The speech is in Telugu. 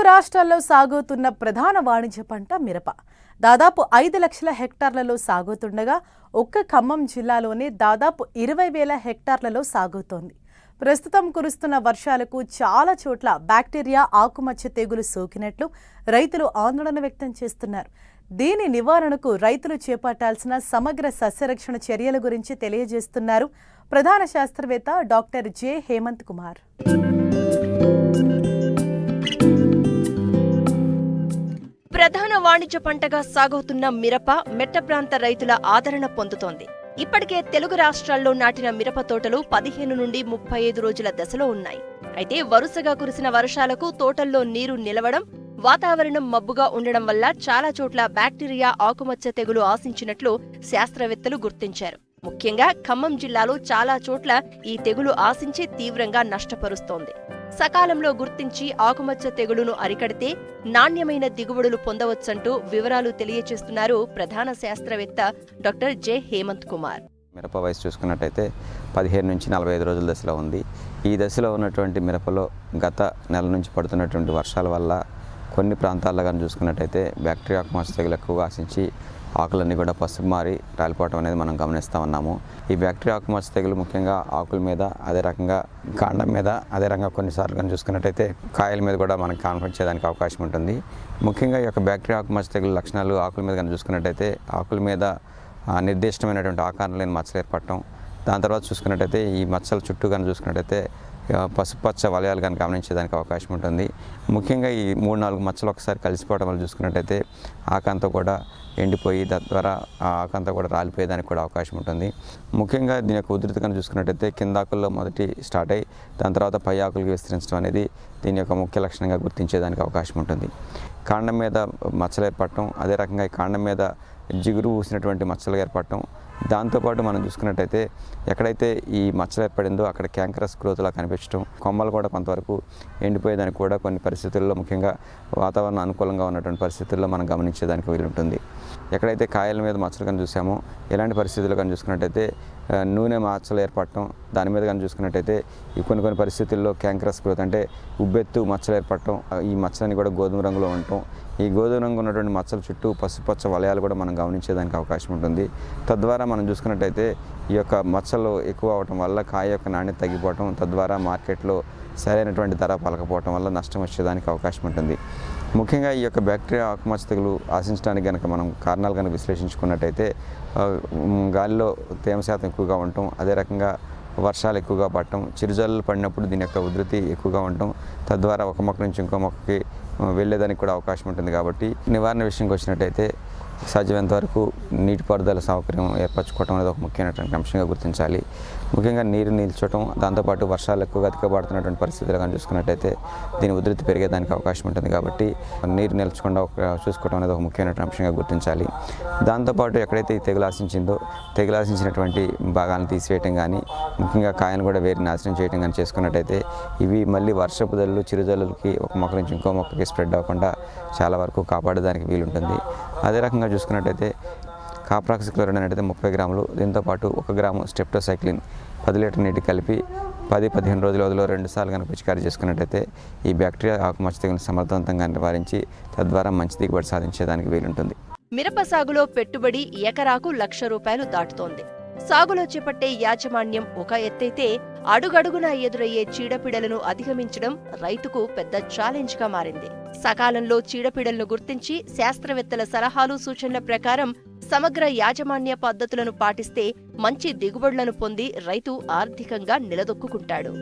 తెలుగు రాష్ట్రాల్లో సాగుతున్న ప్రధాన వాణిజ్య పంట మిరప. దాదాపు ఐదు లక్షల హెక్టార్లలో సాగుతుండగా ఒక్క ఖమ్మం జిల్లాలోనే దాదాపు ఇరవై వేల హెక్టార్లలో సాగుతోంది. ప్రస్తుతం కురుస్తున్న వర్షాలకు చాలా చోట్ల బ్యాక్టీరియా ఆకుమచ్చ తెగులు సోకినట్లు రైతులు ఆందోళన వ్యక్తం చేస్తున్నారు. దీని నివారణకు రైతులు చేపట్టాల్సిన సమగ్ర సస్యరక్షణ చర్యల గురించి తెలియజేస్తున్నారు ప్రధాన శాస్త్రవేత్త డాక్టర్ జె హేమంత్ కుమార్. ప్రధాన వాణిజ్య పంటగా సాగుతున్న మిరప మెట్ట ప్రాంత రైతుల ఆదరణ పొందుతోంది. ఇప్పటికే తెలుగు రాష్ట్రాల్లో నాటిన మిరప తోటలు పదిహేను నుండి ముప్పై ఐదు రోజుల దశలో ఉన్నాయి. అయితే వరుసగా కురిసిన వర్షాలకు తోటల్లో నీరు నిలవడం వాతావరణం మబ్బుగా ఉండడం వల్ల చాలా చోట్ల బ్యాక్టీరియా ఆకుమచ్చ తెగులు ఆశించినట్లు శాస్త్రవేత్తలు గుర్తించారు. ముఖ్యంగా ఖమ్మం జిల్లాలో చాలా చోట్ల ఈ తెగులు ఆశించి తీవ్రంగా నష్టపరుస్తోంది. సకాలంలో గుర్తించి ఆకుమచ్చ తెగులును అరికడితే నాణ్యమైన దిగుబడులు పొందవచ్చంటూ వివరాలు తెలియచేస్తున్నారు ప్రధాన శాస్త్రవేత్త డాక్టర్ జె. హేమంత్ కుమార్. మిరప వయసు చూసుకున్నట్టయితే పదిహేను నుంచి నలభై ఐదు రోజుల దశలో ఉంది. ఈ దశలో ఉన్నటువంటి మిరపలో గత నెల నుంచి పడుతున్నటువంటి వర్షాల వల్ల కొన్ని ప్రాంతాల్లో కానీ చూసుకున్నట్టయితే బ్యాక్టీరియా ఆకుమచ్చ తెగులు ఎక్కువగా ఆశించి ఆకులన్నీ కూడా పసుపు మారి రాలిపోవటం అనేది మనం గమనిస్తూ ఉన్నాము. ఈ బ్యాక్టీరియా ఆకుమచ్చ తెగులు ముఖ్యంగా ఆకుల మీద అదే రకంగా కాండం మీద అదే రకంగా కొన్నిసార్లు కానీ చూసుకున్నట్టయితే కాయల మీద కూడా మనకి చేయడానికి అవకాశం ఉంటుంది. ముఖ్యంగా ఈ యొక్క బ్యాక్టీరియా ఆకుమచ్చ తెగులు లక్షణాలు ఆకుల మీద కానీ చూసుకున్నట్టయితే ఆకుల మీద నిర్దిష్టమైనటువంటి ఆకారం లేని మచ్చలు ఏర్పడటం. దాని తర్వాత చూసుకున్నట్టయితే ఈ మచ్చల చుట్టూ కానీ చూసుకున్నట్టయితే పసుపచ్చ వలయాలు కానీ గమనించేదానికి అవకాశం ఉంటుంది. ముఖ్యంగా ఈ మూడు నాలుగు మచ్చలు ఒకసారి కలిసిపోవడం వల్ల చూసుకున్నట్టయితే ఆకంతా కూడా ఎండిపోయి తద్వారా ఆ ఆకంతా కూడా రాలిపోయేదానికి కూడా అవకాశం ఉంటుంది. ముఖ్యంగా దీని యొక్క ఉధృతి కనుక చూసుకున్నట్టయితే కింద ఆకుల్లో మొదటి స్టార్ట్ అయ్యి దాని తర్వాత పై ఆకులకి విస్తరించడం అనేది దీని యొక్క ముఖ్య లక్షణంగా గుర్తించేదానికి అవకాశం ఉంటుంది. కాండం మీద మచ్చలు ఏర్పడటం అదే రకంగా ఈ కాండం మీద జిగురు ఊసినటువంటి మచ్చలు ఏర్పడటం. దాంతోపాటు మనం చూసుకున్నట్టయితే ఎక్కడైతే ఈ మచ్చలు ఏర్పడిందో అక్కడ క్యాంకరస్ గ్రోత్లా కనిపించడం కొమ్మలు కూడా కొంతవరకు ఎండిపోయేదానికి కూడా కొన్ని పరిస్థితుల్లో ముఖ్యంగా వాతావరణం అనుకూలంగా ఉన్నటువంటి పరిస్థితుల్లో మనం గమనించేదానికి వీలుంటుంది. ఎక్కడైతే కాయల మీద మచ్చలు కానీ చూసామో ఎలాంటి పరిస్థితుల్లో కానీ చూసుకున్నట్టయితే నూనె మచ్చలు ఏర్పడటం దాని మీద కానీ చూసుకున్నట్టయితే ఈ కొన్ని కొన్ని పరిస్థితుల్లో క్యాంకరస్ గ్రోత్ అంటే ఉబ్బెత్తు మచ్చలు ఏర్పడటం ఈ మచ్చలని కూడా గోధుమ రంగులో ఉండటం ఈ గోధుమ రంగు ఉన్నటువంటి మచ్చల చుట్టూ పసుపచ్చ వలయాలు కూడా మనం గమనించేదానికి అవకాశం ఉంటుంది. తద్వారా మనం చూసుకున్నట్టయితే ఈ యొక్క మచ్చలు ఎక్కువ అవటం వల్ల కాయ యొక్క నాణ్యత తగ్గిపోవటం తద్వారా మార్కెట్లో సరైనటువంటి ధర పలకపోవటం వల్ల నష్టం వచ్చేదానికి అవకాశం ఉంటుంది. ముఖ్యంగా ఈ యొక్క బ్యాక్టీరియా ఆకుమచ్చ తెగులు ఆశించడానికి కనుక మనం కారణాలు కనుక విశ్లేషించుకున్నట్టయితే గాలిలో తేమ శాతం ఎక్కువగా ఉండటం అదే రకంగా వర్షాలు ఎక్కువగా పడటం చిరుజల్లు పడినప్పుడు దీని యొక్క ఉధృతి ఎక్కువగా ఉండటం తద్వారా ఒక మొక్క నుంచి ఇంకో మొక్కకి వెళ్ళేదానికి కూడా అవకాశం ఉంటుంది కాబట్టి నివారణ విషయంకి వచ్చినట్టయితే సాధ్యమైనంత వరకు నీటిపారుదల సౌకర్యం ఏర్పరచుకోవడం అనేది ఒక ముఖ్యమైనటువంటి అంశంగా గుర్తించాలి. ముఖ్యంగా నీరు నిల్చడం దాంతోపాటు వర్షాలు ఎక్కువగా అధికపడుతున్నటువంటి పరిస్థితులు కానీ చూసుకున్నట్టయితే దీని ఉధృతి పెరిగేదానికి అవకాశం ఉంటుంది కాబట్టి నీరు నిల్చకుండా ఒక చూసుకోవడం అనేది ఒక ముఖ్యమైనటువంటి అంశంగా గుర్తించాలి. దాంతోపాటు ఎక్కడైతే ఈ తెగులు ఆశించిందో తెగులు ఆశించినటువంటి భాగాలను తీసివేయటం కానీ ముఖ్యంగా కాయను కూడా వేరు నాశనం చేయడం కానీ చేసుకున్నట్టయితే ఇవి మళ్ళీ వర్షపు జల్లు చిరుజల్లులకి ఒక మొక్క నుంచి ఇంకో మొక్కకి స్ప్రెడ్ అవ్వకుండా చాలా వరకు కాపాడడానికి వీలుంటుంది. అదే రకంగా చూసుకున్నట్టయితే కాప్రాక్సిక్లోరైడ్ అనేది ముప్పై గ్రాములు. దీంతో పాటు ఒక గ్రాము స్టెప్టోసైక్లిన్ పది లీటర్ నీటి కలిపి పది పదిహేను రోజుల వ్యవధిలో రెండుసార్లు కనుక పిచికారీ చేసుకున్నట్టయితే ఈ బ్యాక్టీరియా ఆకుమచ్చ తెగులను సమర్థవంతంగా నివారించి తద్వారా మంచి దిగుబడి సాధించేదానికి వీలుంటుంది. మిరప సాగులో పెట్టుబడి ఎకరాకు లక్ష రూపాయలు దాటుతోంది. సాగులో చేపట్టే యాజమాన్యం ఒక ఎత్తైతే అడుగడుగున ఎదురయ్యే చీడపీడలను అధిగమించడం రైతుకు పెద్ద ఛాలెంజ్గా మారింది. సకాలంలో చీడపీడలను గుర్తించి శాస్త్రవేత్తల సలహాలు సూచనల ప్రకారం సమగ్ర యాజమాన్య పద్ధతులను పాటిస్తే మంచి దిగుబడులను పొంది రైతు ఆర్థికంగా నిలదొక్కుంటాడు